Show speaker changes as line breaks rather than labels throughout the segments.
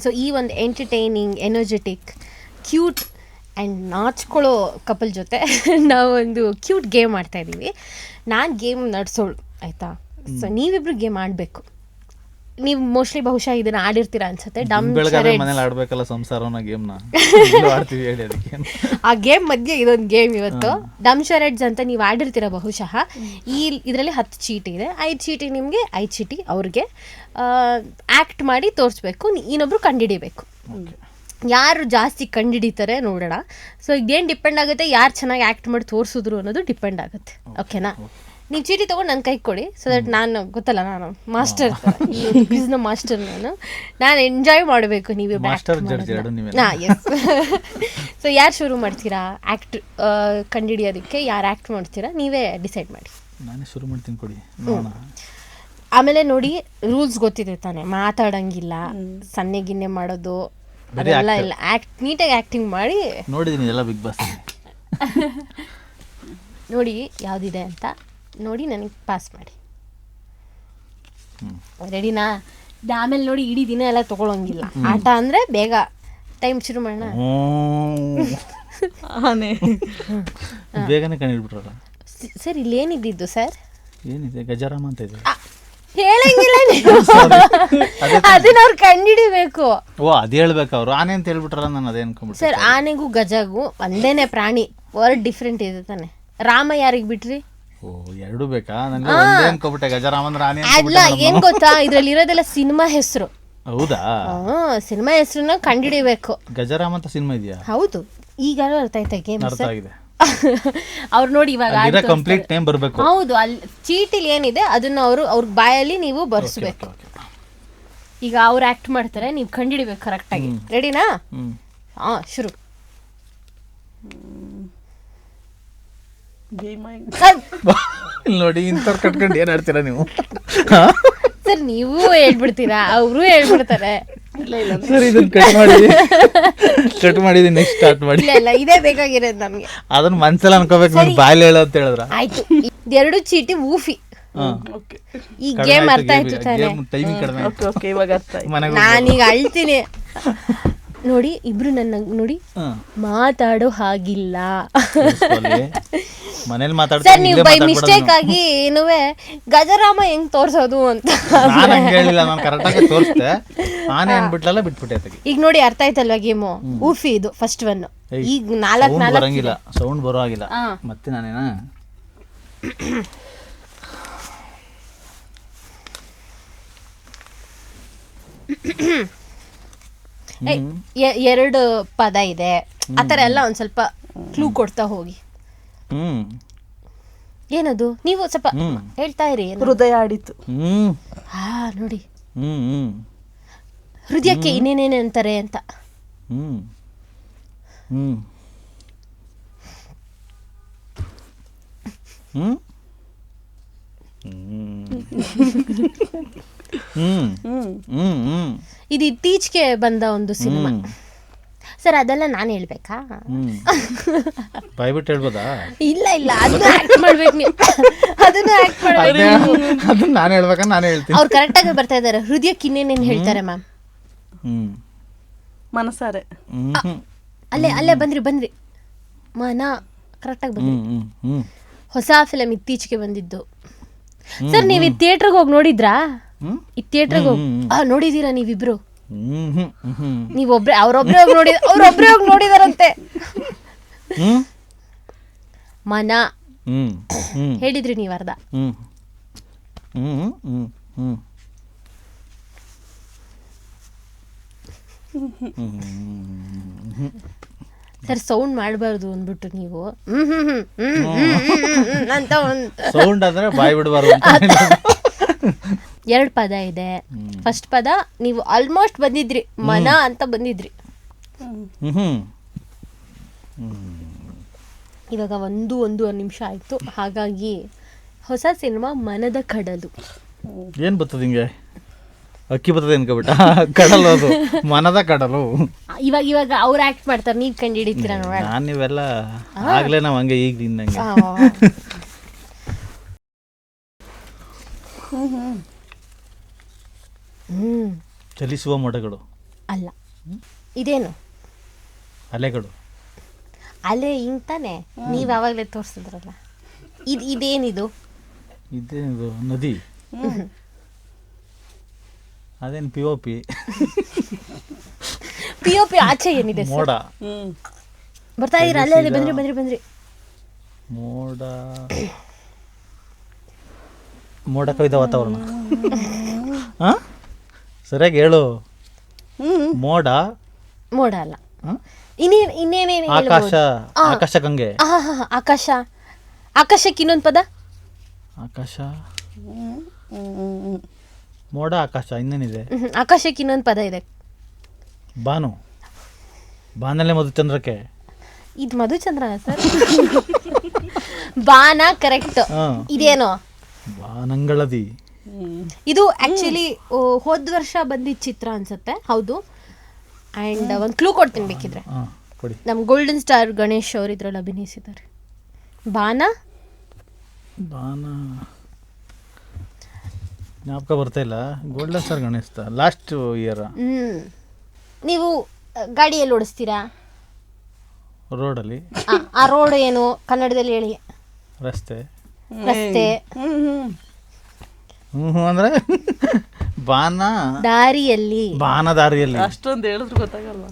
So ಈ ಒಂದು entertaining energetic cute and ನಾಚ್ಕೊಳ್ಳೋ ಕಪಲ್ ಜೊತೆ ನಾವೊಂದು ಕ್ಯೂಟ್ ಗೇಮ್ ಮಾಡ್ತಾ ಇದ್ದೀವಿ ನಾನು ಗೇಮ್ ನಡೆಸೋಳು ಆಯಿತಾ? ಸೊ ನೀವಿಬ್ರು ಗೇಮ್ ಆಡಬೇಕು. ನೀವು ಮೋಸ್ಟ್ಲಿ ಬಹುಶಃ ಇದನ್ನ ಆಡಿರ್ತೀರಾ ಅನ್ಸುತ್ತೆ. ಡಮ್
ಮನೇಲಿ ಆಡ್ಬೇಕಲ್ಲ ಸಂಸಾರನ ಗೇಮ್ನ ಆಡ್ತೀವಿ ಹೇಳಿ ಅದಕ್ಕೆ.
ಆ ಗೇಮ್ ಮಧ್ಯೆ ಇದೊಂದು ಗೇಮ್ ಇವತ್ತು. ಡಮ್ ಶರೆಡ್ಸ್ ಅಂತ ನೀವು ಆಡಿರ್ತೀರ ಬಹುಶಃ? ಈ ಇದರಲ್ಲಿ ಹತ್ತು ಚೀಟಿ ಇದೆ. ಐದು ಚೀಟಿ ನಿಮಗೆ ಐದು ಚೀಟಿ ಅವ್ರಿಗೆ. ಆಕ್ಟ್ ಮಾಡಿ ತೋರಿಸ್ಬೇಕು. ಇನ್ನೊಬ್ರು ಕಂಡುಹಿಡಿಬೇಕು ಯಾರು ಜಾಸ್ತಿ ಕಂಡುಹಿಡಿತಾರೆ ನೋಡೋಣ. ಸೊ ಇದೇನು ಡಿಪೆಂಡ್ ಆಗುತ್ತೆ? ಯಾರು ಚೆನ್ನಾಗಿ ಆ್ಯಕ್ಟ್ ಮಾಡಿ ತೋರಿಸಿದ್ರು ಅನ್ನೋದು ಡಿಪೆಂಡ್ ಆಗುತ್ತೆ. ಓಕೆನಾ ನೀವು ಚೀಟಿ ತೊಗೊಂಡು ನನ್ನ ಕೈ ಕೊಡಿ ಸೊ ದಟ್ ನಾನು ಗೊತ್ತಲ್ಲ ನಾನು ಮಾಸ್ಟರ್ ಬಿಸ್ನ ಮಾಸ್ಟರ್ ನಾನು. ನಾನು ಎಂಜಾಯ್ ಮಾಡಬೇಕು ನೀವು ಸೊ ಯಾರು ಶುರು ಮಾಡ್ತೀರಾ? ಆ್ಯಕ್ಟ್ ಕಂಡುಹಿಡಿಯೋದಕ್ಕೆ ಯಾರು ಆ್ಯಕ್ಟ್ ಮಾಡ್ತೀರಾ? ನೀವೇ ಡಿಸೈಡ್ ಮಾಡಿ.
ನಾನೇ ಶುರು ಮಾಡ್ತೀನಿ ಕೊಡಿ. ನೋಡೋಣ.
ಆಮೇಲೆ ನೋಡಿ ರೂಲ್ಸ್ ಗೊತ್ತಿದೆ ತಾನೆ. ಮಾತಾಡಂಗಿಲ್ಲ ಸನ್ನೆ ಗಿನ್ನೆ ಮಾಡೋದು ಅದೆಲ್ಲ ಇಲ್ಲ. ಆ್ಯಕ್ಟ್ ನೀಟಾಗಿ ಆ್ಯಕ್ಟಿಂಗ್ ಮಾಡಿ.
ನೋಡಿದ್ದೀನಿ ಎಲ್ಲ ಬಿಗ್ ಬಾಸ್
ನೋಡಿ ಯಾವುದಿದೆ ಅಂತ. ನೋಡಿ ನನಗೆ ಪಾಸ್ ಮಾಡಿ. ರೆಡಿನಾ ಆಮೇಲೆ ನೋಡಿ ಇಡೀ ದಿನ ಎಲ್ಲ ತಗೊಳಂಗಿಲ್ಲ. ಆಟ ಅಂದರೆ ಬೇಗ ಟೈಮ್ ಶುರು ಮಾಡೋಣ.
ಆನೆ.
ಬೇಗನೆ ಕಂಡಿಡ್ಬಿಟ್ರಲ್ಲ
ಸರ್ ಇಲ್ಲಿ ಏನಿದ್ದಿದ್ದು ಸರ್?
ಏನಿದೆ? ಗಜರಾಮ ಅಂತ ಇದೆ.
ಹೇಳಂಗಿಲ್ಲ ಅದನ್ನ ಅವ್ರು ಕಂಡಿಡಿಬೇಕು.
ಓ ಅದ್ ಹೇಳ್ಬೇಕು ಅವ್ರು. ಆನೆ ಅಂತ ಹೇಳ್ಬಿಟ್ರಲ್ಲ ನಾನು ಅದೇ ಅನ್ಕೊಂಡ್ಬಿಟ್ಟೆ.
ಸರ್ ಆನೆಗೂ ಗಜಗೂ ಒಂದೇನೆ ಪ್ರಾಣಿ ವರ್ಡ್ ಡಿಫ್ರೆಂಟ್ ಇದೆ ತಾನೆ. ರಾಮ ಯಾರಿಗೆ ಬಿಟ್ರಿ?
ಓ ಎರಡು ಬೇಕಾ? ನನಗೆ ಒಂದೇ ಅನ್ಕೊಂಬಿಟ್ಟೆ ಗಜಾರಾಮ ಅಂದ್ರೆ ಆನೆ
ಅಲ್ಲ ಏನ್ ಗೊತ್ತಾ? ಇದ್ರಲ್ಲಿ ಇರೋದೆಲ್ಲ ಸಿನಿಮಾ ಹೆಸರು.
ಹೌದಾ?
ಸಿನಿಮಾ ಹೆಸರನ್ನ ಕಂಡಿಡಿಬೇಕು.
ಗಜರಾಮ್ ಅಂತ ಸಿನಿಮಾ ಇದೆಯಾ?
ಹೌದು. ಈಗ ಅರ್ಥ ಆಯ್ತಾ ಗೇಮ್
ಅರ್ಥ ಆಗಿದೆ.
ಅವ್ರು ನೋಡಿ ಇವಾಗ
ಕಂಪ್ಲೀಟ್ ನೇಮ್ ಬರಬೇಕು.
ಹೌದು ಅಲ್ಲಿ ಚೀಟಿಲಿ ಏನಿದೆ ಅದನ್ನ ಅವರು ಅವ್ರ ಬಾಯಲ್ಲಿ ನೀವು ಬರ್ಸ್ಬೇಕು. ಈಗ ಅವ್ರು ಆಕ್ಟ್ ಮಾಡ್ತಾರೆ ನೀವು ಕಂಡಿಡಿಬೇಕು ಕರೆಕ್ಟಾಗಿ ರೆಡಿನಾ ಹಾ ಶುರು.
ಇಲ್ಲಿ ನೋಡಿ ಇಂಥವ್ರು ಕಟ್ಕೊಂಡು ಏನ್ ಆಡ್ತೀರಾ ನೀವು?
ಸರ್ ನೀವು ಹೇಳ್ಬಿಡ್ತೀರಾ? ಅವರು ಹೇಳ್ಬಿಡ್ತಾರೆ.
ಇಲ್ಲ ಇಲ್ಲ.
ಸರ್ ಇದನ್ನ ಕಟ್ ಮಾಡಿ. ಕಟ್ ಮಾಡಿದೀನಿ ನೆಕ್ಸ್ಟ್ ಸ್ಟಾರ್ಟ್ ಮಾಡಿ.
ಇಲ್ಲ ಇಲ್ಲ ಇದೇ ಬೇಕಾಗಿರೋದು ನಮ್ಗೆ.
ಅದನ್ನ ಮನ್ಸಲ್ಲಿ ಅನ್ಕೋಬೇಕು ನೀನ್ ಬಾಯಲ್ಲಿ ಹೇಳು ಅಂತ ಹೇಳಿದ್ರ?
ಆಯ್ತು. ಎರಡು ಚೀಟಿ ಊಫಿ.
ಓಕೆ.
ಈ ಗೇಮ್ ಅರ್ಥ ಆಯ್ತು ತಾನೆ.
ಟೈಮಿಂಗ್ ಕಡಿಮೆ
ಓಕೆ ಓಕೆ ಇವಾಗ ಅರ್ಥ
ನಾನೀಗ ಅಳ್ತೀನಿ. ನೋಡಿ ಇಬ್ರು ನನ್ನ ನೋಡಿ ಮಾತಾಡೋ ಹಾಗಿಲ್ಲ.
ಮನೇಲಿ
ಸರ್ ನೀವು ಬೈ ಮಿಸ್ಟೇಕ್ ಆಗಿ ಏನುವೆ ಗಜರಾಮ ಹೆಂಗ್ ತೋರ್ಸೋದು ಅಂತ.
ನಾನು ಹಂಗೆ ಹೇಳಿಲ್ಲ ನಾನು ಕರೆಕ್ಟಾಗಿ ತೋರಿಸ್ದೆ. ಆನೆ ಅನ್ಬಿಟ್ಲಲ್ಲ ಬಿಟ್ಬಿಟ್ಟೆ
ಈಗ ನೋಡಿ ಅರ್ಥ ಆಯ್ತಲ್ವಾ ಗೇಮು? ಊಫಿ ಇದು ಫಸ್ಟ್ ಒನ್ ಈಗ ನಾಲ್ಕು ನಾಲ್ಕು
ಸೌಂಡ್ ಬರೋ ಆಗಿಲ್ಲ ಮತ್ತೆ ನಾನೇನ?
ಎರಡು ಪದ ಇದೆ. ಆ ಥರ ಎಲ್ಲ ಒಂದ್ ಸ್ವಲ್ಪ ಕ್ಲೂ ಕೊಡ್ತಾ ಹೋಗಿ.
ಹ್ಮ್.
ಏನದು? ನೀವು ಸ್ವಲ್ಪ
ಹ್ಮ್.
ಹೇಳ್ತಾ ಇರಿ
ಹೃದಯ ಆಡಿತು.
ಹ್ಮ್.
ಹಾ ನೋಡಿ.
ಹ್ಮ್ ಹ್ಮ್.
ಹೃದಯಕ್ಕೆ ಇನ್ನೇನೇನು ಅಂತಾರೆ ಅಂತ.
ಹ್ಮ್. ಹ್ಮ್. ಹ್ಮ್. ಹ್ಮ್
ಹ್ಮ್.
ಹ್ಮ್ ಹ್ಮ್
ಇದು ಇತ್ತೀಚೆಗೆ ಬಂದ ಒಂದು ಸಿನಿಮಾ.
ಹ್ಮ್.
ಸರ್ ಅದೆಲ್ಲ ನಾನು ಹೇಳ್ಬೇಕಾ?
ಹ್ಮ್. ಬಾಯ್ಬಿಟ್ಟು ಹೇಳ್ಬೋದಾ?
ಇಲ್ಲ ಇಲ್ಲ. ಅದನ್ನ ಆಕ್ಟ್ ಮಾಡ್ಬೇಕು ನೀವು. ಅದನ್ನ ಆಕ್ಟ್ ಮಾಡ್ಬೇಕು
ಅದೇ ಅದನ್ನ ನಾನು ಹೇಳ್ಬೇಕಾ? ನಾನು ಹೇಳ್ತೀನಿ.
ಅವ್ರು ಕರೆಕ್ಟಾಗಿ ಬರ್ತಾ ಇದ್ದಾರೆ. ಹೃದಯಕ್ಕೆ ಇನ್ನೇನೇನು ಹೇಳ್ತಾರೆ ಮ್ಯಾಮ್
ಹ್ಮ್.
ಮನಸಾರೆ.
ಹ್ಮ್ ಹ್ಮ್.
ಅಲ್ಲೇ ಅಲ್ಲೇ ಬಂದ್ರಿ ಬಂದ್ರಿ. ಮನ ಕರೆಕ್ಟಾಗಿ ಬಂದ್ರಿ.
ಹ್ಮ್ ಹ್ಮ್ ಹ್ಮ್.
ಹೊಸ ಫಿಲಮ್ ಇತ್ತೀಚೆಗೆ ಬಂದಿದ್ದು. ಸರ್ ನೀವು ಈ ಥಿಯೇಟ್ರಿಗೆ ಹೋಗಿ ನೋಡಿದ್ರಾ? ಈ ಥಿಯೇಟರ್ಗೆ ಹೋಗಿ ನೋಡಿದೀರಾ ನೀವಿಬ್ರು ನೀವೊಬ್ರೆ ಅವ್ರೊಬ್ರೆ ಹೋಗಿ ನೋಡಿ ಅವ್ರೊಬ್ರೆ ಹೋಗಿ ನೋಡಿದಾರಂತೆ ಮನ ಹೇಳಿದ್ರಿ ನೀವು ಅರ್ಧ ಸರ್ ಸೌಂಡ್ ಮಾಡಬಾರ್ದು ಅಂದ್ಬಿಟ್ಟು ನೀವು ಅಂತ
ಸೌಂಡ್ ಅಂದ್ರೆ ಬಾಯಿ ಬಿಡಬಾರ್ದು
ಎರಡು ಪದ ಇದೆ. ಫಸ್ಟ್ ಪದ ನೀವು ಆಲ್ಮೋಸ್ಟ್ ಬಂದಿದ್ರಿ ಮನ ಅಂತ ಬಂದಿದ್ರಿ. ಇವಾಗ ಒಂದು ಒಂದು ನಿಮಿಷ ಆಯ್ತು. ಹಾಗಾಗಿ ಹೊಸ ಸಿನಿಮಾ ಮನದ ಕಡಲು.
ಏನ್ ಬರ್ತದ ಹಿಂಗೆ? ಅಕ್ಕಿ ಬರ್ತದೆ ಅನ್ಕೋಬಿಟ್ಟ ಕಡಲು ಅದು. ಮನದ ಕಡಲು.
ಇವಾಗ ಇವಾಗ ಅವ್ರು ಆಕ್ಟ್ ಮಾಡ್ತಾರೆ ನೀವು ಕಂಡು ಹಿಡಿತೀರ ನೋಡೋಣ.
ನಾನು ನೀವೆಲ್ಲ ಆಗ್ಲೇ ನಾವ್ ಹಂಗೆ ಈಗ ನಿನ್ನಂಗೆ ಚಲಿಸುವ ಮೋಡಗಳು.
ಅಲ್ಲ. ಇದೇನು?
ಅಲೆಗಳು.
ಅಲೆ ಹಿಂಗ್ ತಾನೆ ನೀವು ಯಾವಾಗಲೇ ತೋರಿಸಿದ್ರಲ್ಲ. ಇದು ಇದೇನಿದು?
ಇದೇನಿದು? ನದಿ. ಅದೇನು P O P
P O P ಆಚೆ ಏನಿದೆ ಸರ್?
ಮೋಡ.
ಹ್ಮ್.
ಬರ್ತಾ ಇದೀರ ಅಲ್ಲೇ ಅಲ್ಲೇ ಬಂದ್ರಿ ಬಂದ್ರಿ ಬಂದ್ರಿ.
ಮೋಡ. ಮೋಡ ಕವಿದ ವಾತಾವರಣ. ಹಾಂ? ಸರಿಯಾಗಿ ಹೇಳು.
ಹ್ಮ್.
ಮೋಡ.
ಮೋಡ ಅಲ್ಲ.
ಹ?
ಇನ್ನೇನ್ ಇನ್ನೇನೇನು
ಆಕಾಶ. ಆಕಾಶ ಗಂಗೆ.
ಆಕಾಶ. ಆಕಾಶಕ್ಕೆ ಇನ್ನೊಂದು ಪದ?
ಆಕಾಶ.
ಹ್ಮ್ ಹ್ಮ್ ಹ್ಮ್.
ಮೋಡ ಆಕಾಶ ಇನ್ನೇನಿದೆ?
ಹ್ಮ್, ಆಕಾಶಕ್ಕೆ ಇನ್ನೊಂದು ಪದ ಇದೆ.
ಬಾನು. ಬಾನಲ್ಲೇ ಮಧುಚಂದ್ರಕ್ಕೆ.
ಇದು ಮಧುಚಂದ್ರ ಸರ್? ಬಾನ ಕರೆಕ್ಟ್.
ಇದೇನೋ
ಇದೇನು?
ಬಾನಂಗಳದಿ.
ಹ್ಮ್
ಇದು ಆಕ್ಚುಲಿ ಹೋದ ವರ್ಷ ಬಂದಿದ್ದ ಚಿತ್ರ ಅನ್ಸುತ್ತೆ. ಹೌದು. ಅಂಡ್ ಒಂದು ಕ್ಲೂ ಕೊಡ್ತೀನಿ ಬೇಕಿದ್ರೆ.
ನಮ್ ಕೊಡಿ.
ನಮ್ಮ ಗೋಲ್ಡನ್ ಸ್ಟಾರ್ ಗಣೇಶ್ ಅವರು ಇದ್ರಲ್ಲಿ ಅಭಿನಯಿಸಿದ್ದಾರೆ. ಬಾನ?
ಬಾನ. ಜ್ಞಾಪಕ ಬರ್ತಾ ಇಲ್ಲ. Golden star Ganesh last year
ಹ್ಮ್. ನೀವು ಗಾಡಿಯಲ್ಲಿ ಓಡಿಸ್ತೀರಾ?
ರೋಡಲ್ಲಿ.
ಆ, ಆ ರೋಡ್ ಏನು? ಕನ್ನಡದಲ್ಲಿ ಹೇಳಿ.
ರಸ್ತೆ.
ರಸ್ತೆ.
ಹ್ಮ್ ಹ್ಮ್.
ಹ್ಞೂ ಹ್ಞೂ ಅಂದರೆ ಬಾನ
ದಾರಿಯಲ್ಲಿ.
ಬಾನ ದಾರಿಯಲ್ಲಿ.
ಅಷ್ಟೊಂದು ಹೇಳಿದ್ರು ಗೊತ್ತಾಗಲ್ಲ.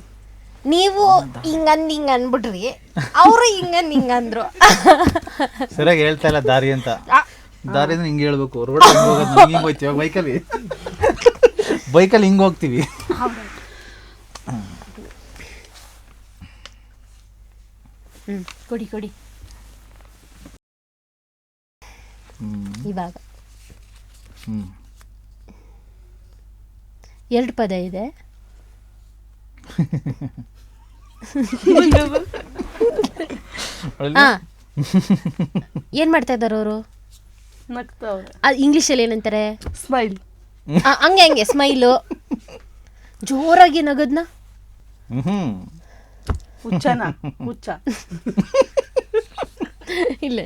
ನೀವು ಹಿಂಗಂದ್ ಹಿಂಗ ಅನ್ಬಿಟ್ರಿ ಅವರು ಹಿಂಗಂದ್ ಹಿಂಗಂದ್ರು
ಸರಿಯಾಗಿ ಹೇಳ್ತಾ ಇಲ್ಲ ದಾರಿ ಅಂತ. ದಾರಿ ಅಂದ್ರೆ ಹಿಂಗೆ ಹೇಳ್ಬೇಕು. ರೋಡ್ ಹಿಂಗೆ ಹೋಗೋದು ಹಿಂಗೆ ಹೋಗ್ತೀವಿ ಬೈಕಲ್ಲಿ. ಬೈಕಲ್ಲಿ ಹಿಂಗೆ ಹೋಗ್ತೀವಿ.
ಹ್ಮ್ ಕೊಡಿ ಕೊಡಿ. ಇವಾಗ. ಎರಡು ಪದ ಇದೆ. ಹಾ ಏನ್ ಮಾಡ್ತಾ ಇದ್ದಾರೆ ಅವರು?
ಇಂಗ್ಲಿಷ್
ಅಲ್ಲಿ ಏನಂತಾರೆ?
ಸ್ಮೈಲ್
ಹಂಗೆ ಹಂಗೆ ಸ್ಮೈಲು ಜೋರಾಗಿ ನಗದ್ನ? ಇಲ್ಲ.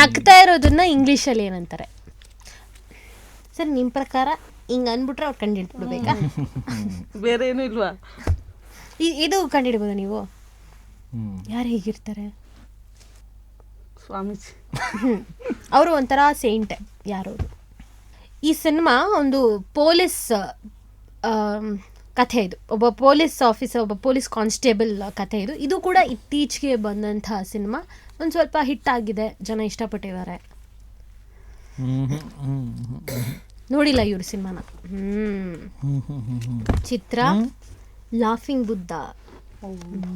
ನಗ್ತಾ ಇರೋದನ್ನ ಇಂಗ್ಲಿಷಲ್ಲಿ ಏನಂತಾರೆ? ಸರ್ ನಿಮ್ಮ ಪ್ರಕಾರ ಹಿಂಗೆ ಅಂದ್ಬಿಟ್ರೆ ಅವ್ರು ಕಂಡಿಡ್ಬಿಡ್ಬೇಕಾ
ಬೇರೆ ಏನು ಇಲ್ವಾ?
ಇದು ಕಂಡು ಕಂಡಿಡ್ಬೋದಾ ನೀವು? ಯಾರು ಹೇಗಿರ್ತಾರೆ?
ಸ್ವಾಮೀಜಿ.
ಅವರು ಒಂಥರ ಸೇಂಟ್ ಯಾರವರು ಈ ಸಿನಿಮಾ ಒಂದು ಪೊಲೀಸ್ ಕಥೆ ಇದು. ಒಬ್ಬ ಪೊಲೀಸ್ ಆಫೀಸರ್ ಒಬ್ಬ ಪೊಲೀಸ್ ಕಾನ್ಸ್ಟೇಬಲ್ ಕಥೆ ಇದು. ಇದು ಕೂಡ ಇತ್ತೀಚೆಗೆ ಬಂದಂತಹ ಸಿನಿಮಾ. ಒಂದು ಸ್ವಲ್ಪ ಹಿಟ್ ಆಗಿದೆ. ಜನ ಇಷ್ಟಪಟ್ಟಿದ್ದಾರೆ. ನೋಡಿಲ್ಲ ಇವ್ರ ಸಿನಿಮಾನ. ಹ್ಮ್.
ಹ್ಞೂ ಹ್ಞೂ ಹ್ಞೂ ಹ್ಞೂ
ಚಿತ್ರ ಲಾಫಿಂಗ್ ಬುದ್ಧ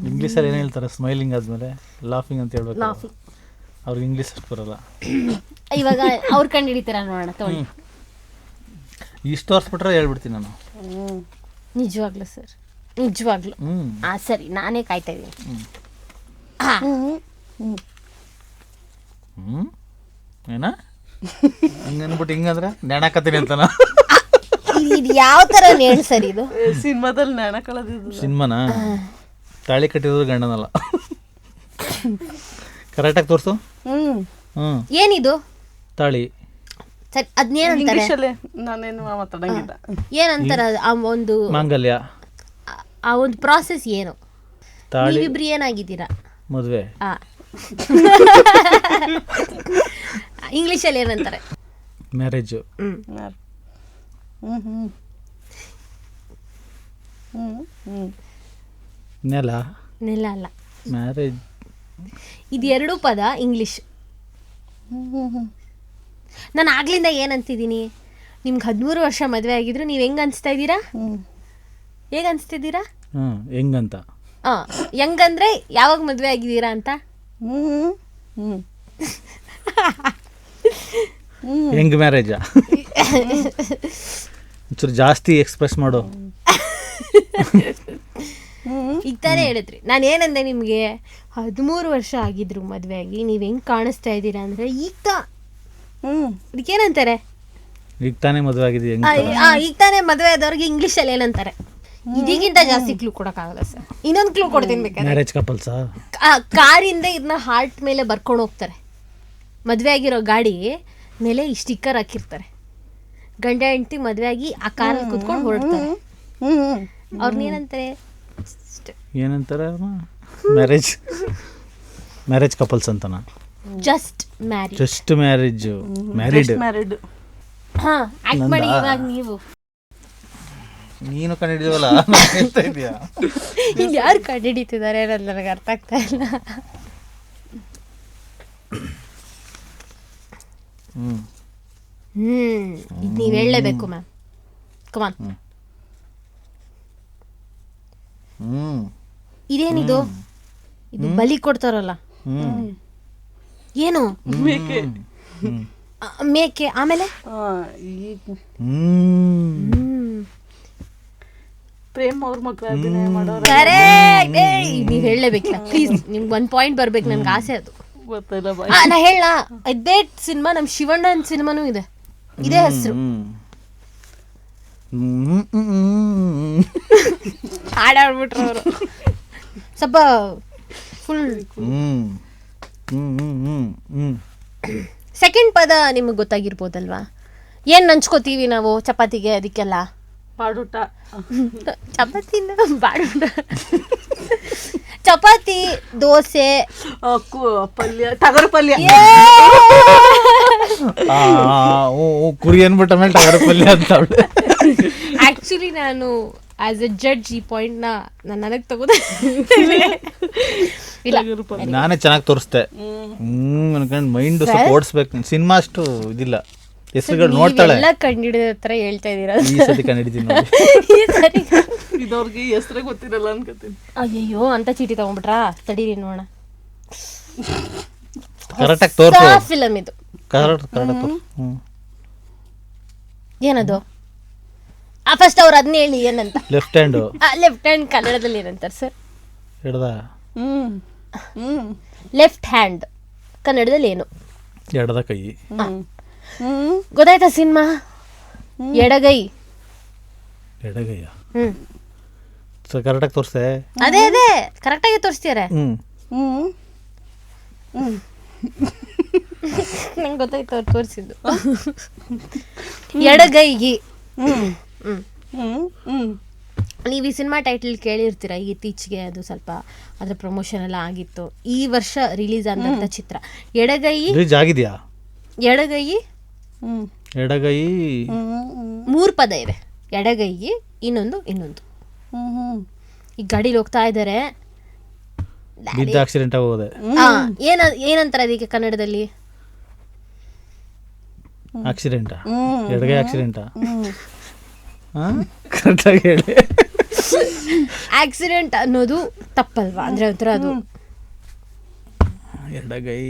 ಇಂಗ್ಲೀಷಲ್ಲಿ ಏನು ಹೇಳ್ತಾರೆ? ಸ್ಮೈಲಿಂಗ್ ಆದಮೇಲೆ ಲಾಫಿಂಗ್ ಅಂತ ಹೇಳ್ಬೇಕು
ಲಾಫಿಂಗ್
ಅವ್ರಿಗೆ ಇಂಗ್ಲೀಷ್ ಅಷ್ಟು ಬರಲ್ಲ.
ಇವಾಗ ಅವ್ರು ಕಂಡು ಹಿಡಿತೀರ ನೋಡೋಣ ತಗೊಳ್ಳಿ.
ಇಷ್ಟು ತೋರಿಸ್ಬಿಟ್ರೆ ಹೇಳ್ಬಿಡ್ತೀನಿ ನಾನು.
ನಿಜವಾಗ್ಲು
ನಿಜವಾಗ್ಲೂ ಸರ್. ನಿಜವಾಗ್ಲೂ.
ಹ್ಞೂ
ಹಾಂ ಸರಿ ನಾನೇ ಕಾಯ್ತಾ ಇದ್ದೀನಿ.
ಹ್ಮ್. ಹ್ಞೂ
ಹ್ಞೂ ಏನ? ಹಿಂಗೆ ಅಂದ್ಬಿಟ್ಟು ಹಿಂಗಂದ್ರೆ ನೆಣಕತ್ತೀನಿ ಅಂತನ
ಇದು ಯಾವ ಥರ ನೇಣು ಸರ್ ಇದು?
ಸಿನಿಮಾದಲ್ಲಿ ನೆನ ಕಳೆದಿದ್ದು
ಸಿನಿಮಾನ? ತಾಳಿ ಕಟ್ಟಿದ್ರು ಗಂಡನಲ್ಲ. ಕರೆಕ್ಟಾಗಿ ತೋರಿಸು.
ಹ್ಮ್.
ಹ್ಞೂ
ಏನಿದು?
ತಾಳಿ.
ಸರಿ ಅದ್ನೇನಂತಾರೆ?
ಇಂಗ್ಲೀಷಲ್ಲೇ ನಾನೇನು ಮಾತಾಡಂಗಿಲ್ಲ.
ಏನಂತಾರ ಆ ಒಂದು
ಮಾಂಗಲ್ಯ.
ಆ- ಆ ಒಂದು ಪ್ರಾಸೆಸ್ ಏನು?
ತಾಳಿ.
ನೀವಿಬ್ರು ಏನಾಗಿದ್ದೀರಾ?
ಮದುವೆ.
ಆ. ಇಂಗ್ಲಿಷಲ್ಲಿ ಏನಂತಾರೆ?
ಮ್ಯಾರೇಜು ನೆಲ.
ನೆಲ ಅಲ್ಲ.
ಮ್ಯಾರೇಜ್
ಇದು ಎರಡೂ ಪದ ಇಂಗ್ಲಿಷ್
ಹ್ಮ್ ಹ್ಮ್ ಹ್ಮ್.
ನಾನು ಆಗ್ಲಿಂದ ಏನಂತಿದ್ದೀನಿ? ನಿಮ್ಗೆ ಹದಿಮೂರು ವರ್ಷ ಮದುವೆ ಆಗಿದ್ರು ನೀವು ಹೆಂಗ್ ಅನ್ಸ್ತಾ ಇದ್ದೀರಾ?
ಹ್ಮ್.
ಹೇಗೆ ಅನ್ಸ್ತಿದ್ದೀರಾ?
ಹ್ಞೂ ಹೆಂಗಂತ?
ಹಾಂ ಹೆಂಗಂದ್ರೆ ಯಾವಾಗ ಮದುವೆ ಆಗಿದ್ದೀರಾ ಅಂತ?
ಹೆಂಗ್ ಮ್ಯಾರೇಜಾ ಒಂಚೂರು ಜಾಸ್ತಿ ಎಕ್ಸ್ಪ್ರೆಸ್ ಮಾಡು.
ಹ್ಮ್.
ಈಗ ತಾನೇ ಹೇಳಿದ್ರಿ. ನಾನು ಏನಂದೆ ನಿಮಗೆ? ಹದಿಮೂರು ವರ್ಷ ಆಗಿದ್ರು ಮದುವೆ ಆಗಿ ನೀವು ಹೆಂಗ್ ಕಾಣಿಸ್ತಾ ಇದ್ದೀರಾ ಅಂದ್ರೆ ಈಗ. ತಾ-
ಹ್ಮ್.
ಇದಕ್ಕೇನಂತಾರೆ
ಈಗ ತಾನೇ ಮದುವೆ ಆಗಿದೆ
ಈಗ ತಾನೇ ಮದುವೆ ಆದವ್ರಿಗೆ ಇಂಗ್ಲೀಷಲ್ಲಿ ಏನಂತಾರೆ? ಇದಕ್ಕಿಂತ ಜಾಸ್ತಿ ಕ್ಲೂ ಕೊಡಕ್ಕಾಗಲ್ಲ ಸರ್. ಇನ್ನೊಂದು ಕ್ಲೂ ಕೊಡ್ತೀನಿ ಬೇಕಾದ್ರೆ.
ಮ್ಯಾರೇಜ್ ಕಪಲ್ಸ್
ಕಾ- ಕಾರಿಂದ ಇದನ್ನ ಹಾರ್ಟ್ ಮೇಲೆ ಬರ್ಕೊಂಡು ಹೋಗ್ತಾರೆ. ಮದುವೆ ಆಗಿರೋ ಗಾಡಿ ಮೇಲೆ ಈ ಸ್ಟಿಕ್ಕರ್ ಹಾಕಿರ್ತಾರೆ. ಗಂಡ ಹೆಂಡತಿ ಮದುವೆ ಆಗಿ ಆ ಕಾರಲ್ಲಿ ಕುತ್ಕೊಂಡು ಹೊರಡ್ತಾರೆ.
ಹ್ಮ್
ಅವ್ರನ್ನ ಏನಂತಾರೆ?
ಏನಂತಾರೆ ಮ್ಯಾರೇಜ್ ಮ್ಯಾರೇಜ್ ಕಪಲ್ಸ್ ಅಂತನಾ?
Just marry
just marriage married
married
ಹಾ ಆಕ್ಟ್ ಮಾಡಿ
ನಂದಾ?
ಇವಾಗ ನೀವು.
ನೀನು ಕಂಡಿಡಿದವಲ್ಲ ಹೇಳ್ತಾ ಇದೀಯಾ
ಇಲ್ಲಿ ಯಾರು ಕಂಡುಹಿಡಿತಿದ್ದಾರೆ ಅನ್ನೋದು ನನಗೆ ಅರ್ಥ ಆಗ್ತಾ ಇಲ್ಲ.
ಹ್ಮ್.
ಹ್ಮ್. ಇದು ನೀವು ಹೇಳಲೇಬೇಕು ಮ್ಯಾಮ್ ಕಮಾನ್ ಇದೇನಿದು? ಇದು ಬಲಿ ಕೊಡ್ತಾರಲ್ಲ? ಏನು?
ಮೇಕೆ.
ಆಮೇಲೆ?
ಆ, ಈ
ಹ್ಮ್
ಹ್ಮ್.
ಪ್ರೇಮ್ ಅವ್ರ ಮಕ್ಳು ಅಭಿನಯ ಮಾಡೋರು.
ನೀವು ಹೇಳಲೇಬೇಕಿಲ್ಲ ಪ್ಲೀಸ್ ನಿಮ್ಗೆ ಒಂದು ಪಾಯಿಂಟ್ ಬರ್ಬೇಕು ನನ್ಗೆ ಆಸೆ ಅದು.
ಗೊತ್ತಿಲ್ಲ ಬಾಯ್
ಆ, ನಾ ಹೇಳ ಇದೇ ಸಿನಿಮಾ ನಮ್ಮ ಶಿವಣ್ಣನ ಸಿನಿಮಾನೂ ಇದೆ. ಇದೇ ಹೆಸರು. ಹಾಡಾಡ್ಬಿಟ್ರು ಅವರು. ಸ್ವಲ್ಪ ಫುಲ್
ಹ್ಮ್. ಹ್ಮ್ ಹ್ಮ್ ಹ್ಮ್ ಹ್ಮ್.
ಸೆಕೆಂಡ್ ಪದ ನಿಮಗೆ ಗೊತ್ತಾಗಿರ್ಬೋದಲ್ವಾ? ಏನು ನಂಚ್ಕೋತೀವಿ ನಾವು ಚಪಾತಿಗೆ ಅದಕ್ಕೆಲ್ಲ?
ಪಾಡೂಟ
ಚಪಾತಿನ ಬಾಡ ಚಪಾತಿ ದೋಸೆ.
ಪಲ್ಯ ಟಗರು ಪಲ್ಯ.
ಆ, ಓ ಓ, ಕುರಿ ಅನ್ಬಿಟ್ಟ ಮೇಲೆ ಟಗರ ಪಲ್ಯ ಅಂತ ಅವಳು.
ಆಕ್ಚುಲಿ ನಾನು ಆಸ್ ಎ ಜಡ್ಜ್ ಈ ಪಾಯಿಂಟ್ನ ನಾನು ನನಗೆ ತಗೋದೆ ಇಲ್ಲ.
ಪಲ್ಯ.
ನಾನೇ ಚೆನ್ನಾಗಿ ತೋರಿಸ್ದೆ. ಹ್ಮ್. ಅನ್ಕೊಂಡು ಮೈಂಡ್ ಸ್ವಲ್ಪ ಓಡಿಸ್ಬೇಕು. ಸಿನಿಮಾ ಅಷ್ಟು ಇದಿಲ್ಲ. ಹೆಸರುಗಳು ನೋಡ್ತಾಳೆ.
ಎಲ್ಲ ಕಂಡಿಡಿದ ಹತ್ರ ಹೇಳ್ತಾ ಇದ್ದೀರಾ?
ಈ ಸತಿ ಕಂಡಿಡಿದೀನಿ ನೋಡಿ.
ಈ ಸರಿ.
ಇದವ್ರಿಗೆ ಹೆಸ್ರೇ ಗೊತ್ತಿರಲ್ಲ ಅನ್ಕೋತೀನಿ
ಅಯ್ಯೋ ಅಂತ ಚೀಟಿ ತಗೊಂಡ್ಬಿಟ್ರಾ? ತಡೀರಿ ನೋಡೋಣ.
ಕರೆಕ್ಟಾಗಿ ತೋರ್ಸು.
ಫಿಲಮ್ ಇದು.
ಕರೆಕ್ಟ್ ಕರೆಕ್ಟ್ ತೋರ್ಸು. ಹ್ಮ್.
ಏನದು? ಆ ಫಸ್ಟ್ ಅವ್ರು ಅದನ್ನ ಹೇಳಿ ಏನಂತ?
ಲೆಫ್ಟ್ ಹ್ಯಾಂಡು
ಲೆಫ್ಟ್ ಹ್ಯಾಂಡ್ ಕನ್ನಡದಲ್ಲಿ ಏನಂತಾರೆ ಸರ್
ಹಿಡ್ದ
ಹ್ಮ್. ಹ್ಮ್
ಲೆಫ್ಟ್ ಹ್ಯಾಂಡ್ ಕನ್ನಡದಲ್ಲಿ ಏನು?
ಎಡದ ಕೈ.
ಹ್ಮ್
ಗೊತ್ತಾಯ್ತಾ ಸಿನಿಮಾ? ಎಡಗೈ.
ಎಡಗೈಯ?
ಹ್ಮ್.
ಸೊ ಕರೆಕ್ಟಾಗಿ ತೋರಿಸ್ದೆ?
ಅದೇ ಅದೇ. ಕರೆಕ್ಟಾಗಿ ತೋರಿಸ್ತೀರ
ಹ್ಮ್.
ಹ್ಮ್.
ನಂಗೆ ಗೊತ್ತಾಯ್ತು ಅವ್ರು ತೋರಿಸಿದ್ದು. ಎಡಗೈಗಿ.
ಹ್ಮ್.
ಹ್ಮ್.
ಹ್ಮ್ ಹ್ಮ್.
ನೀವು ಈ ಸಿನಿಮಾ ಟೈಟಲ್ ಕೇಳಿರ್ತೀರ? ಇತ್ತೀಚೆಗೆ ಅದು ಸ್ವಲ್ಪ ಅದ್ರ ಪ್ರಮೋಷನ್ ಎಲ್ಲ ಆಗಿತ್ತು. ಈ ವರ್ಷ ರಿಲೀಸ್ ಆದಂತ ಚಿತ್ರ. ಎಡಗೈ
ರಿಲೀಸ್ ಆಗಿದೆಯಾ?
ಎಡಗೈ
ಹ್ಮ್
ಎಡಗೈ.
ಮೂರು ಪದ ಇದೆ. ಎಡಗೈ ಇನ್ನೊಂದು ಇನ್ನೊಂದು. ಈ ಗಾಡೀಲಿ ಹೋಗ್ತಾ ಇದ್ದಾರೆ.
ಬಿದ್ದ ಆಕ್ಸಿಡೆಂಟ್ ಆಗೋದೆ
ಏನ ಏನಂತಾರೆ ಅದಕ್ಕೆ ಕನ್ನಡದಲ್ಲಿ?
ಆಕ್ಸಿಡೆಂಟಾ ಎಡಗೈ ಆಕ್ಸಿಡೆಂಟಾ ಕರೆಕ್ಟಾಗಿ ಹೇಳಿ.
ಆಕ್ಸಿಡೆಂಟ್ ಅನ್ನೋದು ತಪ್ಪಲ್ವಾ? ಅಂದ್ರೆ ಒಂಥರ ಅದು.
ಎಡಗೈ.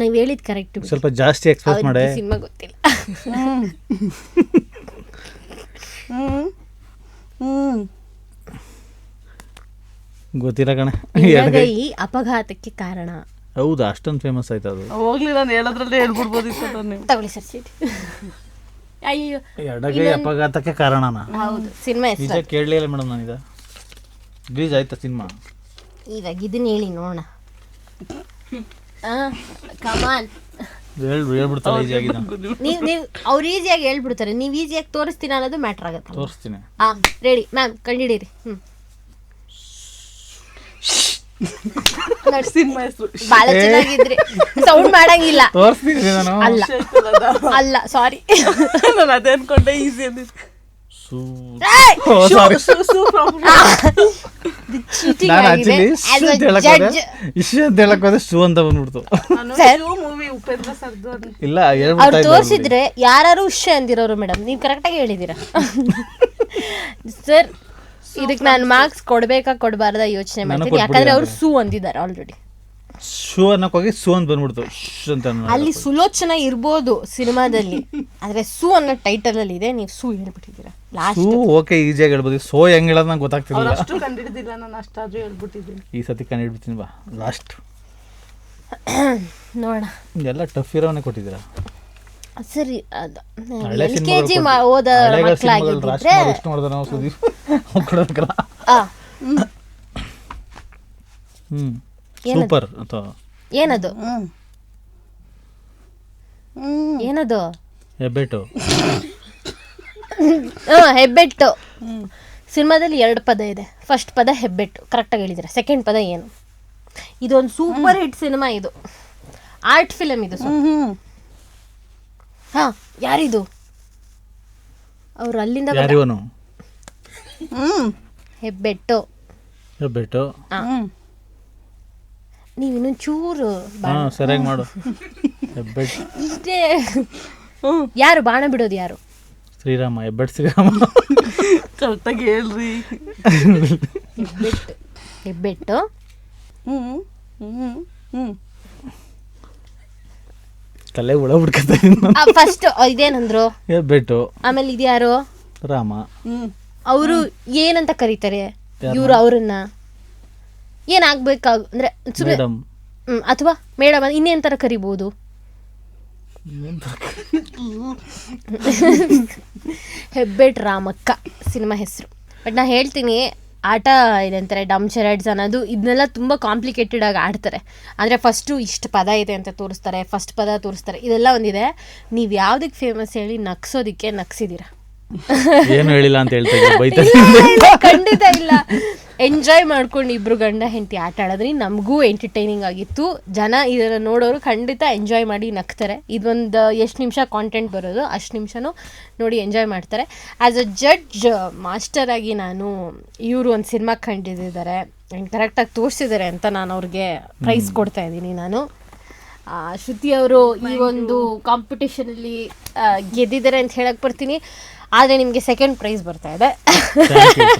ನೀವು ಹೇಳಿದ್ ಕರೆಕ್ಟ್
ಸ್ವಲ್ಪ ಜಾಸ್ತಿ ಎಕ್ಸ್ಪ್ರೆಸ್ ಮಾಡಿ.
ಸಿನಿಮಾ ಗೊತ್ತಿಲ್ಲ.
ಹ್ಮ್. ಹ್ಮ್. ಹ್ಮ್
ಗೊತ್ತಿಲ್ಲ ಕಣೆ. ಎಡಗೈ
ಎಡಗೈ ಅಪಘಾತಕ್ಕೆ ಕಾರಣ.
ಹೌದು ಅಷ್ಟೊಂದು ಫೇಮಸ್ ಆಯ್ತು ಅದು.
ಹೋಗ್ಲಿ ನಾನು ಹೇಳೋದ್ರಲ್ಲೇ ಹೇಳ್ಬಿಡ್ಬೋದಿತ್ತು ನೀವು.
ತಗೊಳ್ಳಿ ಸರ್ ಚೀಟಿ ಅಯ್ಯೋ
ಎಡಗೈ ಅಪಘಾತಕ್ಕೆ ಕಾರಣನಾ?
ಹೌದು ಸಿನಿಮಾ
ನಿಜ ಕೇಳಲಿಲ್ಲ ಮೇಡಮ್ ನಾನೀಗ. ರಿಲೀಸ್ ಆಯ್ತಾ ಸಿನಿಮಾ?
ಇವಾಗ ಇದನ್ನ ಹೇಳಿ ನೋಡೋಣ. ಕಮಾನ್
ಹೇಳ್ ಹೇಳ್ಬಿಡ್ತಾಳೆ ಈಸಿಯಾಗಿ
ನೀವು ನೀವು ಅವ್ರು ಈಸಿಯಾಗಿ ಹೇಳ್ಬಿಡ್ತಾರೆ. ನೀವು ಈಸಿಯಾಗಿ ತೋರಿಸ್ತೀನಿ ಅನ್ನೋದು ಮ್ಯಾಟರ್ ಆಗುತ್ತೆ
ತೋರಿಸ್ತೀನಿ.
ಹಾ ರೆಡಿ ಮ್ಯಾಮ್ ಕಂಡಿಡೀರಿ. ಹ್ಮ್. ನರಸಿಂಹ
ಬಹಳ ಹೆಸರು
ಭಾಳ ಚೆನ್ನಾಗಿದ್ರಿ. ಸೌಂಡ್ ಮಾಡಂಗಿಲ್ಲ.
ತೋರಿಸ್ತೀನಿ ನಾನು.
ಅಲ್ಲ. ಅಲ್ಲ ಸಾರಿ
ನಾನು ಅದೇ ಅನ್ಕೊಂಡೆ ಈಸಿ ಅಂದಿದ್ದು
ಸೂ ಸಾರಿ ನಾನು ಆಕ್ಚುಲಿ ಶೂ ಅಂತ ಹೇಳಕ್ ಹೋದೆ. ಇಶ್ ಅಂತ ಹೇಳಕ್ ಹೋದೆ ಶೂ ಅಂತ ಬಂದ್ಬಿಡ್ತು.
ನಾನು ಮೂವಿ ಉಪೇಂದ್ರ ಸರ್ದು
ಇಲ್ಲ
ಅವ್ರು ತೋರಿಸಿದ್ರೆ ಯಾರು ಉಷ ಅಂದಿರೋರು ಮೇಡಮ್ ನೀವು ಕರೆಕ್ಟಾಗಿ ಹೇಳಿದ್ದೀರಾ ಸರ್ ಇದಕ್ಕೆ ನಾನು ಮಾರ್ಕ್ಸ್ ಕೊಡ್ಬೇಕಾ ಕೊಡಬಾರ್ದ ಯೋಚನೆ ಮಾಡ್ತೀನಿ. ಯಾಕಂದ್ರೆ ಅವ್ರು ಸೂ ಅಂದಿದ್ದಾರೆ ಆಲ್ರೆಡಿ
ಶೂ ಅನ್ನಕ್ ಹೋಗಿ ಸೂ ಅಂತ ಬಂದ್ಬಿಡ್ತು. ಶ್ ಅಂತ.
ಅಲ್ಲಿ ಸುಲೋಚನ ಇರ್ಬೋದು ಸಿನಿಮಾದಲ್ಲಿ. ಆದ್ರೆ ಸೂ ಅನ್ನೋ ಟೈಟಲ್ ಅಲ್ಲಿ ಇದೆ ನೀವು ಸೂ ಹೇಳ್ಬಿಟ್ಟಿದ್ದೀರಾ? ಲಾಸ್ಟ್
ಸೂ ಓಕೆ ಈಸಿಯಾಗಿ ಹೇಳ್ಬೋದು. ಸೋ ಹೆಂಗ್ ಹೇಳೋದು ನಂಗೆ ಗೊತ್ತಾಗ್ತಿಲ್ಲ
ಅಷ್ಟು ಕಂಡಿಡಿದಿಲ್ಲ ನಾನು ಅಷ್ಟಾದ್ರೂ ಹೇಳ್ಬಿಟ್ಟಿದ್ದೀನಿ.
ಈ ಸತಿ ಕಂಡು ಹಿಡ್ಬಿಡ್ತೀನಿ ಬಾ. ಲಾಸ್ಟ್
ನೋಡೋಣ.
ಎಲ್ಲ ಟಫ್ ಇರೋವನ್ನೇ ಕೊಟ್ಟಿದ್ದೀರಾ?
ಸರಿ ಅದು
ಹಳೆ
ಎಲ್ ಕೆ ಜಿ
ಸಿನಿಮಾಗಳು
ಓದ
ಹಳೆಗಳ ಸಿನಿಮಾಗಳು
ಮಕ್ಕಳಾಗಿದ್ದಿದ್ರೆ
ರಾಜ್ಕುಮಾರ್ ಎಷ್ಟು ನೋಡಿದ್ರೆ ನಾವು ಸುದೀಪ್?
ಏನದು?
ಸೂಪರ್ ಅಥವಾ?
ಏನದು?
ಹ್ಞೂ ಹ್ಮ್.
ಏನದು?
ಹೆಬ್ಬೆಟ್ಟು
ಆ, ಹೆಬ್ಬೆಟ್ಟು. ಸಿನಿಮಾದಲ್ಲಿ ಎರಡು ಪದ ಇದೆ. ಫಸ್ಟ್ ಪದ ಹೆಬ್ಬೆಟ್ಟು. ಕರೆಕ್ಟಾಗಿ ಹೇಳಿದ್ರೆ ಸೆಕೆಂಡ್ ಪದ ಏನು? ಇದೊಂದು ಸೂಪರ್ ಹಿಟ್ ಸಿನಿಮಾ ಇದು. ಆರ್ಟ್ ಫಿಲಮ್ ಇದು ಹಾ ಯಾರಿದು? ಅವ್ರು ಅಲ್ಲಿಂದ ಬಂದ-
ಯಾರಿವನು?
ಹ್ಮ್.
ಹೆಬ್ಬೆಟ್ಟು.
ಬಿಟ್ಟು
ನೀವು ಇನ್ನೊಂದು ಚೂರು
ಹಾ ಸರಿಯಾಗಿ ಮಾಡು. ಹೆಬ್ಬೆಟ್
ಇಷ್ಟೇ. ಯಾರು? ಬಾಣ ಬಿಡೋದು ಯಾರು?
ಶ್ರೀರಾಮ ಹೆಬ್ಬೆಟ್ ಶ್ರೀರಾಮ.
ಕರೆಕ್ಟಾಗಿ ಹೇಳ್ರಿ.
ಹೆಬ್ಬೆಟ್ಟು. ಹೆಬ್ಬೆಟ್ಟು
ಹ್ಮ್ ಹ್ಮ್ ಹ್ಮ್.
ತಲೆ ಹುಳ ಬಿಡ್ಕತ್ತ
ಫಸ್ಟ್ ಇದೇನಂದ್ರು?
ಹೆಬ್ಬೆಟ್ಟು.
ಆಮೇಲೆ ಇದ್ಯಾರು?
ರಾಮ.
ಹ್ಮ್.
ಅವರು ಏನಂತ ಕರೀತಾರೆ? ಇವರು ಅವ್ರನ್ನ? ಏನಾಗ್ಬೇಕಾಗ ಅಂದ್ರೆ ಅಥವಾ ಮೇಡಮ್ ಇನ್ನೇನ್ ತರ ಕರಿಬಹುದು ಹೆಬ್ಬೆಟ್ ರಾಮಕ್ಕ ಸಿನಿಮಾ ಹೆಸರು. ಬಟ್ ನಾ ಹೇಳ್ತೀನಿ ಆಟ ಇದೆ ಅಂತಾರೆ ಡಮ್ ಶೆರಡ್ಸ್ ಅನ್ನೋದು ಇದನ್ನೆಲ್ಲ ತುಂಬ ಕಾಂಪ್ಲಿಕೇಟೆಡ್ ಆಗಿ ಆಡ್ತಾರೆ. ಅಂದರೆ ಫಸ್ಟು ಇಷ್ಟು ಪದ ಇದೆ ಅಂತ ತೋರಿಸ್ತಾರೆ ಫಸ್ಟ್ ಪದ ತೋರಿಸ್ತಾರೆ ಇದೆಲ್ಲ ಒಂದಿದೆ. ನೀವು ಯಾವುದಕ್ಕೆ ಫೇಮಸ್ ಹೇಳಿ ನಗ್ಸೋದಕ್ಕೆ ನಗ್ಸಿದ್ದೀರಾ
ಏನು ಹೇಳಿಲ್ಲ ಅಂತ ಹೇಳ್ತಾ
ಖಂಡಿತ ಇಲ್ಲ. ಎಂಜಾಯ್ ಮಾಡ್ಕೊಂಡು ಇಬ್ರು ಗಂಡ ಹೆಂಡತಿ ಆಟ ಆಡಿದ್ರಿ. ನಮಗೂ ಎಂಟರ್ಟೈನಿಂಗ್ ಆಗಿತ್ತು. ಜನ ಇದನ್ನು ನೋಡೋರು ಖಂಡಿತ ಎಂಜಾಯ್ ಮಾಡಿ ನಗ್ತಾರೆ. ಇದೊಂದು ಎಷ್ಟು ನಿಮಿಷ ಕಾಂಟೆಂಟ್ ಬರೋದು ಅಷ್ಟು ನಿಮಿಷನೂ ನೋಡಿ ಎಂಜಾಯ್ ಮಾಡ್ತಾರೆ. ಆ್ಯಸ್ ಅ ಜಡ್ಜ್ ಮಾಸ್ಟರ್ ಆಗಿ ನಾನು ಇವರು ಒಂದು ಸಿನಿಮಾ ಕಂಡಿದ್ದಾರೆ ಕರೆಕ್ಟಾಗಿ ತೋರಿಸಿದ್ದಾರೆ ಅಂತ ನಾನು ಅವ್ರಿಗೆ ಪ್ರೈಸ್ ಕೊಡ್ತಾ ಇದ್ದೀನಿ ನಾನು. ಶ್ರುತಿ ಅವರು ಈ ಒಂದು ಕಾಂಪಿಟೇಷನಲ್ಲಿ ಗೆದ್ದಿದ್ದಾರೆ ಅಂತ ಹೇಳಕ್ಕೆ ಬರ್ತೀನಿ. ಆದರೆ ನಿಮಗೆ ಸೆಕೆಂಡ್ ಪ್ರೈಸ್ ಬರ್ತಾ ಇದೆ.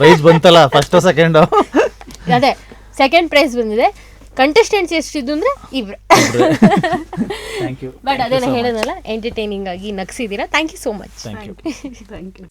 ಪ್ರೈಸ್ ಬಂತಲ್ಲ ಫಸ್ಟ್ ಸೆಕೆಂಡ್
ಅದೇ ಸೆಕೆಂಡ್ ಪ್ರೈಸ್ ಬಂದಿದೆ. ಕಂಟೆಸ್ಟೆಂಟ್ಸ್ ಎಷ್ಟಿದ್ದು ಅಂದರೆ ಇಬ್ರು.
ಥ್ಯಾಂಕ್ ಯು
ಬಟ್ ಅದೇ ಹೇಳೋದಲ್ಲ ಎಂಟರ್ಟೈನಿಂಗ್ ಆಗಿ ನಗ್ಸಿದ್ದೀರಾ thank you so much
thank you
thank you